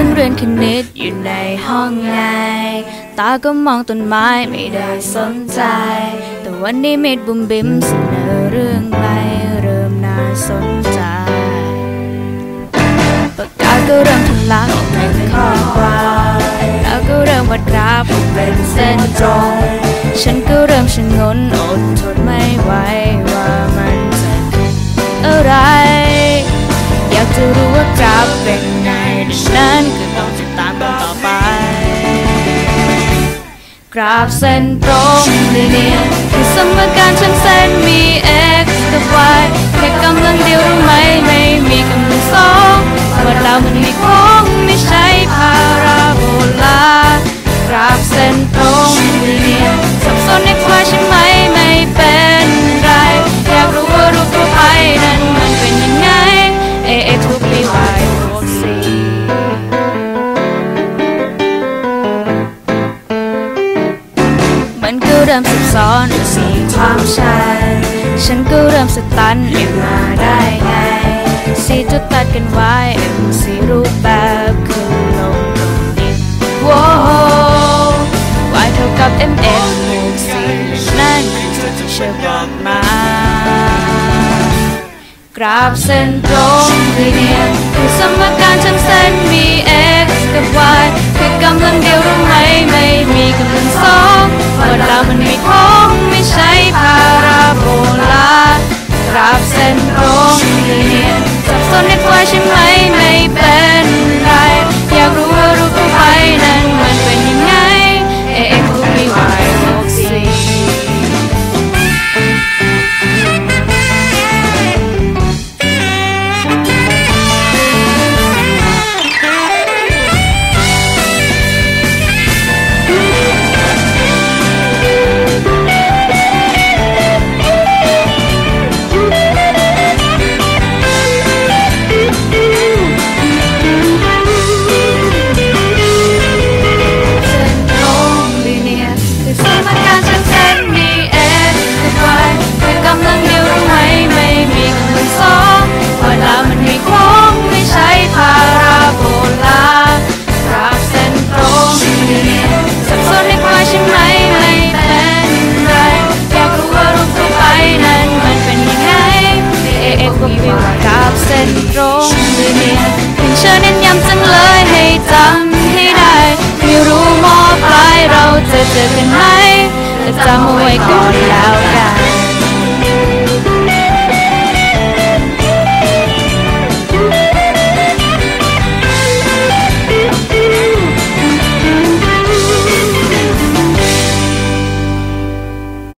นั่งเรียนคณิตอยู่ในห้องไง ตาก็มองต้นไม้ไม่ได้สนใจ แต่วันนี้เม็ดบุมบิมเสนอเรื่องไปเริ่มน่าสนใจปากกาก็เริ่มทะลักออเป็นข้อความแล้วก็เริ่มวาดกราฟเป็นเส้นตรง ฉันก็เริ่มชะงนอดทนไม่ไหวว่ามันจะเป็นอะไร ฉะนั้นก็ต้องติดตามกันต่อไป กราฟเส้นตรงลีเนียคือสมการทั้งเส้นมี x กับ y ันสีความชัน ฉันก็เริ่มสตันเอ็มมาได้ไง สีจุดตัดกันไว้เอ็มสีรูปแบบคือลงตรงนี้ว้าววายเท่ากับ mx บวก c นั่นคือจุดที่เชื่อบอกมากราฟเส้นตรงลีเนียร์คือสมการทั้งเส้นมี x กับ y แค่กำลังเดียวรู้ไหมไม่ เป็นโรงเรียนสับสน x y ใช่ไหมไม่เป็น เป็นตรงลีเนี่ยถึงเชิญเน้นย้ำจังเลยให้จำให้ได้ ไม่รู้มอปลายเราจะเจอกันไหมแต่จำเอาไว้ก่อนแล้วกัน